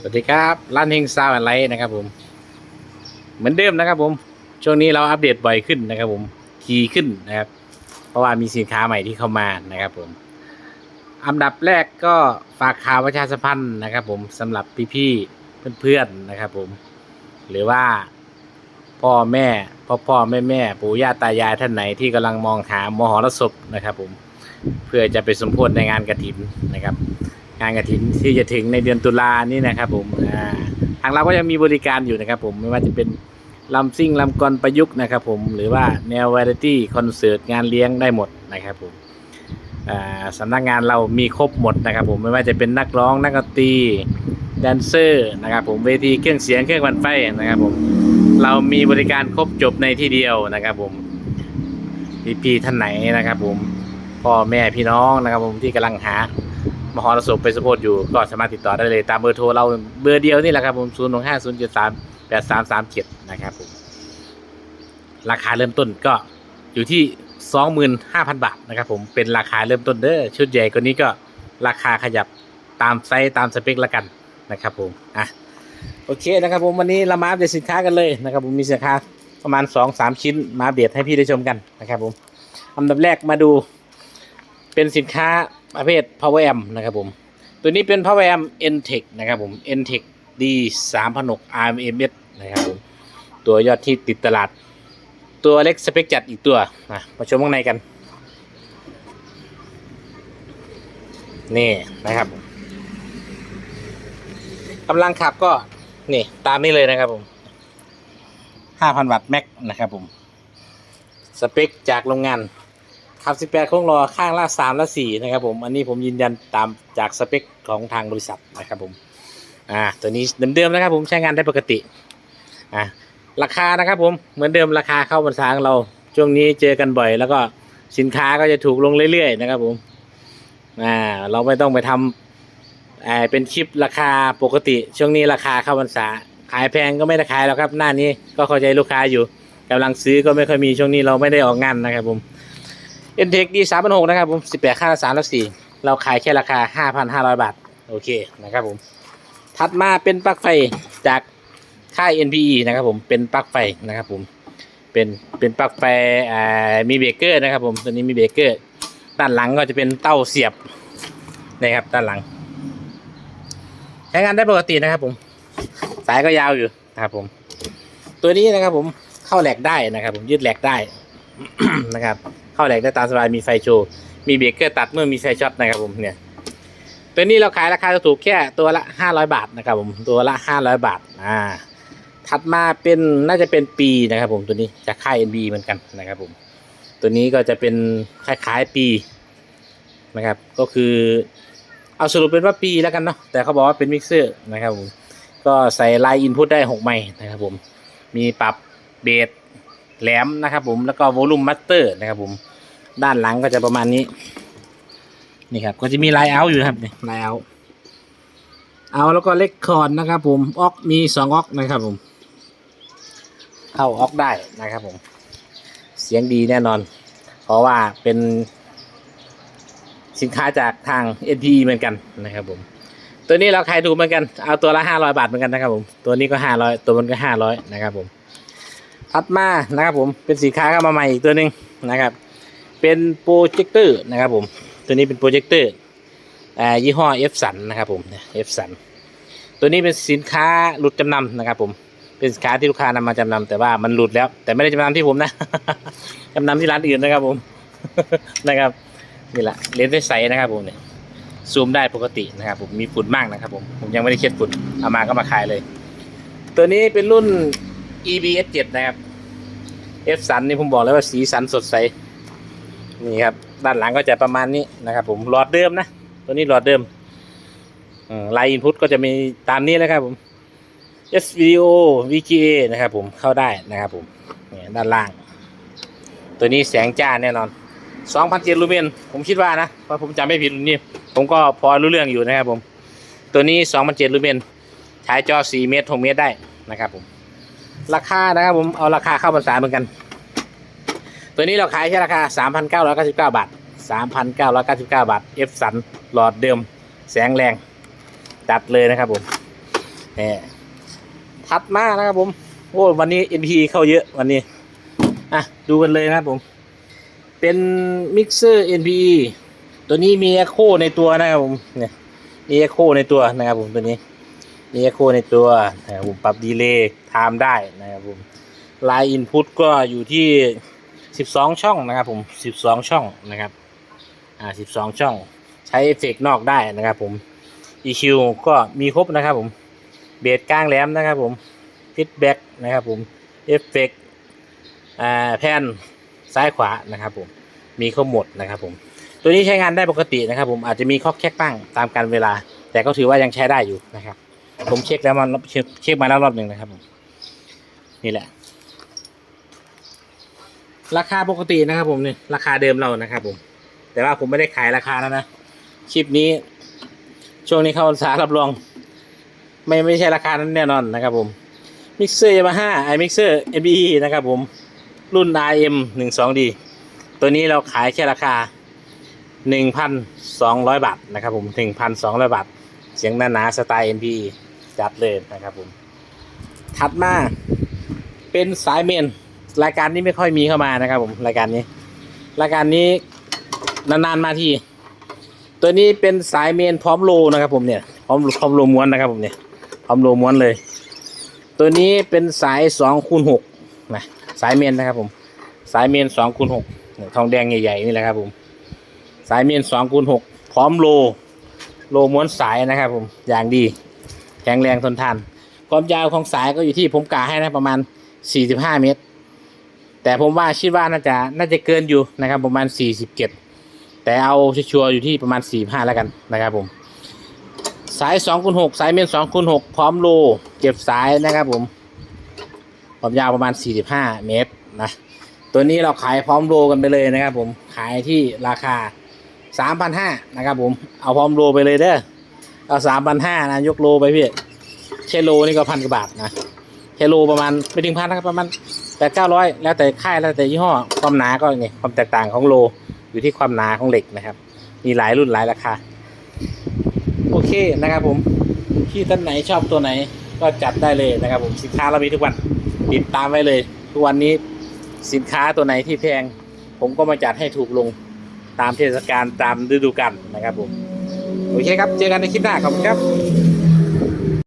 สวัสดีครับร้านเฮงซาวอะไรนะครับผม เหมือนเดิมนะครับ ผม ช่วงนี้เราอัปเดตบ่อยขึ้นนะครับ ผมทีขึ้นนะครับ เพราะว่ามีสินค้าใหม่ที่เข้ามานะครับ ผมอันดับแรกก็ฝากข่าวประชาสัมพันธ์นะครับ ผมสำหรับพี่ๆเพื่อนๆนะครับ ผม หรือว่าพ่อแม่พ่อพ่อแม่แม่ปู่ย่าตายายท่านไหนที่กำลังมองหามหรสพนะครับ ผมเพื่อจะไปสมโพธิในงานกระถินนะครับ งานกระถินที่จะถึงในเดือนตุลานี่นะครับผมทางเราก็ยังมีบริการอยู่นะครับผมไม่ว่าจะเป็นลำซิ่งลำกลประยุกต์นะครับผมหรือว่าแนววาไรตี้คอนเสิร์ตงานเลี้ยงได้หมดนะครับผมอ่าสำนักงานเรามีครบหมดนะครับผมไม่ว่าจะเป็นนักร้องนักดนตรีแดนเซอร์นะครับผมเวทีเครื่องเสียงเครื่องบันไฟนะครับผมเรามีบริการครบจบในที่เดียวนะครับผมพี่ๆท่านไหนนะครับผมพ่อแม่พี่น้องนะครับผมที่กำลังหา มหรสพไปสปอร์ตอยู่ก็สามารถติดต่อได้เลยตามเบอร์โทรเราเบอร์เดียวนี่แหละครับผม0 1 5 0 7 3 8 3 3 7นย์เจ็ดสามแปดสามสามเจ็ดนะครับผมราคาเริ่มต้นก็อยู่ที่25,000บาทนะครับผมเป็นราคาเริ่มต้นเด้อชุดใหญ่กว่านี้ก็ราคาขยับตามไซส์ตามสเปคละกันนะครับผมอะโอเคนะครับผมวันนี้เรามาอัปเดตสินค้ากันเลยนะครับผมมีสินค้าประมาณ 2-3 ชิ้นมาอัปเดตให้พี่ได้ชมกันนะครับผมอันดับแรกมาดูเป็นสินค้า ประเภท power amp นะครับผม ตัวนี้เป็น power amp N-Tech นะครับผม N-Tech D 3 0 0 RMS นะครับผม ตัวยอดที่ติดตลาด ตัวเล็กสเปคจัดอีกตัวนะมาชมข้างในกัน นี่นะครับกำลังขับก็ นี่ ตามนี้เลยนะครับผม5,000 วัตต์แม็กนะครับผม สเปคจากโรงงาน ขับ18โค้งล้อข้างละ3และ4นะครับผม อันนี้ผมยืนยันตามจากสเปคของทางบริษัทนะครับผม อ่า ตัวนี้เดิมๆนะครับผมใช้งานได้ปกติ อ่าราคานะครับผมเหมือนเดิมราคาเข้าบรรษาของเรา ช่วงนี้เจอกันบ่อย แล้วก็สินค้าก็จะถูกลงเรื่อยๆนะครับผมอ่าเราไม่ต้องไปทำอ่าเป็นคลิปราคาปกติ ช่วงนี้ราคาเข้าบรรษา ขายแพงก็ไม่ได้ขายแล้วครับ หน้านี้ก็เข้าใจลูกค้าอยู่กำลังซื้อก็ไม่ค่อยมีช่วงนี้เราไม่ได้ออกงานนะครับผม เอ็นเทคดีสามพันหกนะครับผมสิบแปดค่าสามและสี่เราขายแค่ราคาห้าพันห้าร้อยบาท โอเคนะครับผม ถัดมาเป็นปลั๊กไฟจากค่าย NPE นะครับผมเป็นปลั๊กไฟนะครับผมเป็นเป็นปลั๊กไฟอ่ามีเบรกเกอร์นะครับผมตัวนี้มีเบรกเกอร์ด้านหลังก็จะเป็นเต้าเสียบนะครับด้านหลัง ใช้งานได้ปกตินะครับผม สายก็ยาวอยู่นะครับผม ตัวนี้นะครับผมเข้าแหลกได้นะครับ ผมยืดแหลกได้นะครับ เข้าแหลกได้ตามสบายมีไฟโชว์ มีเบรกเกอร์ตัดเมื่อมีไฟช็อตนะครับผมเนี่ยตัวนี้เราขายราคาถูกแค่ตัวละห้าร้อยบาทนะครับผมตัวละห้าร้อยบาทอ่าถัดมาเป็นน่าจะเป็นปีนะครับผมตัวนี้จากค่าย NB เหมือนกันนะครับผมตัวนี้ก็จะเป็นคล้ายๆปีนะครับก็คือเอาสรุปเป็นว่าปีแล้วกันเนาะแต่เขาบอกว่าเป็นมิกเซอร์นะครับผมก็ใส่ไลน์อินพุตได้หกไมค์นะครับผมมีปรับเบส แหลมนะครับ ผมแล้วก็โวลูมมัตเตอร์นะครับ ผมด้านหลังก็จะประมาณนี้ นี่ครับ ก็จะมีลายเอาอยู่นะครับนี่ลายเอาเอาแล้วก็เล็กคอนนะครับ ผมออกมีสองออกนะครับ ผม เข้าออกได้นะครับ ผม เสียงดีแน่นอน เพราะว่าเป็น สินค้าจากทาง NPE เหมือนกันนะครับ ผม ตัวนี้เราขายถูกเหมือนกันเอาตัวละห้าร้อยบาทเหมือนกันนะครับ ผม ตัวนี้ก็ห้าร้อยตัวมันก็ห้าร้อยนะครับ ผม ถัดมานะครับผมเป็นสินค้าเข้ามาใหม่อีกตัวหนึ่งนะครับ เป็นโปรเจคเตอร์นะครับผมตัวนี้เป็นโปรเจคเตอร์ยี่ห้อ F สันนะครับผมเอฟสันตัวนี้เป็นสินค้าหลุดจำนำนะครับผมเป็นสินค้าที่ลูกค้านำมาจำนำแต่ว่ามันหลุดแล้ว แต่ไม่ได้จำนำที่ผมนะจำนำที่ร้านอื่นนะครับผมนะครับนี่แหละเลนส์ใสนะครับผมเนี่ยซูมได้ปกตินะครับผมมีฝุ่นมากนะครับผมผมยังไม่ได้เช็ดฝุ่นเอามาก็มาขายเลย ตัวนี้เป็นรุ่น EBS 7นะครับ F สันนี่ผมบอกเลยว่าสีสันสดใส นี่ครับ ด้านหลังก็จะประมาณนี้นะครับ ผมหลอดเดิมนะ ตัวนี้หลอดเดิมลน์อินพุตก็จะมีตามนี้นะครับผม S video VGA นะครับผมเข้าได้นะครับผมนี่ด้านล่าง ตัวนี้แสงจ้าแน่นอน2,007ลูเมนผมคิดว่านะเพราะผมจำไม่ผิดนี่ผมก็พอรู้เรื่องอยู่นะครับผม ตัวนี้2,007ลูเมนใช้จอ 4 เมตร 6 เมตรได้นะครับผม ราคานะครับผมเอาราคาเข้าพรรษาเหมือนกัน ตัวนี้เราขายแค่ราคา 3,999 บาท 3,999 บาท F สันหลอดเดิม แสงแรงจัดเลยนะครับผมแหมถัดมานะครับผมโอ้วันนี้ NP เข้าเยอะวันนี้อะดูกันเลยนะครับผม เป็นมิกเซอร์ NPE ตัวนี้มี Echo ในตัวนะครับผมเนี่ยมี Echo ในตัวนะครับผมตัวนี้ มี Echo ในตัวนะครับผมปรับดีเลย์ไทม์ได้นะครับผมลายอินพุตก็อยู่ที่ 12 ช่องนะครับผม 12 ช่องนะครับอ่า12 ช่อง ใช้เอฟเฟกต์นอกได้นะครับผม EQ ก็มีครบนะครับผมเบสกลางแหลมนะครับผมฟีดแบ็กนะครับผมเอฟเฟกต์อ่าแผ่นซ้ายขวานะครับผมมีครบหมดนะครับผมตัวนี้ใช้งานได้ปกตินะครับผมอาจจะมีข้อแคกบ้างตามการเวลา แต่ก็ถือว่ายังใช้ได้อยู่นะครับ ผมเช็คแล้วมันเช็คเช็คมาแล้วรอบหนึ่งนะครับผมนี่แหละ ราคาปกตินะครับ ผมนี่ราคาเดิมเรานะครับ ผม แต่ว่าผมไม่ได้ขายราคาแล้วนะคลิปนี้ ช่วงนี้เข้าพรรษารับรอง ไม่ไม่ใช่ราคานั้นแน่นอนนะครับ ผมมิกเซอร์ยามาฮ่าไอมิกเซอร์ MBE นะครับ ผมรุ่น RM 1 2 D ตัวนี้เราขายแค่ราคา 1,200 บาทนะครับผม 1,200 บาท เสียงหนาๆสไตล์ MPE จัดเลยนะครับผม ถัดมาเป็นสายเมน รายการนี้ไม่ค่อยมีเข้ามานะครับ ผมรายการนี้ รายการนี้นานๆมาทีตัวนี้เป็นสายเมนพร้อมโลนะครับ ผมเนี่ยพร้อมพร้อมโลม้วนนะครับ ผมเนี่ยพร้อมโลม้วนเลย ตัวนี้เป็นสายสองคูณหกนะสายเมนนะครับ ผม สายเมนสองคูณหกทองแดงใหญ่ๆนี่แหละครับ ผม สายเมนสองคูณหกพร้อมโลโลม้วนสายนะครับ ผมอย่างดี ข็งแรงทนทาน ความยาวของสายก็อยู่ที่ผมกาให้นะประมาณ 45 เมตร แต่ผมว่าคิดว่าน่าจะน่าจะเกินอยู่นะครับประมาณ 47 แต่เอาชัวร์อยู่ที่ประมาณ 45 แล้วกันนะครับผม สาย2คูณ6สายเมน2คูณ6พร้อมโลเก็บสายนะครับผมความยาวประมาณ 45 เมตรนะตัวนี้เราขายพร้อมโลกันไปเลยนะครับผมขายที่ราคา 3,500นะครับผมเอาพร้อมโลไปเลยเด้อ เอา3,500นห้านะ ยกโลไปพี่แค่โลนี่ก็พันกว่าบาทนะแค่โลประมาณไม่ถึงพันนะครับประมาณแปดเก้าร้อยแล้วแต่ค่ายแล้วแต่ยี่ห้อความหนาก็นี่ความแตกต่างของโลอยู่ที่ความหนาของเหล็กนะครับ มีหลายรุ่นหลายราคา โอเคนะครับผมที่ท่านไหนชอบตัวไหนก็จัดได้เลยนะครับผมสินค้าเรามีทุกวันติดตามไว้เลย ทุกวันนี้สินค้าตัวไหนที่แพง ผมก็มาจัดให้ถูกลงตามเทศกาลตามฤดูกาลนะครับผม โอเคครับ เจอกันในคลิปหน้าขอบคุณครับ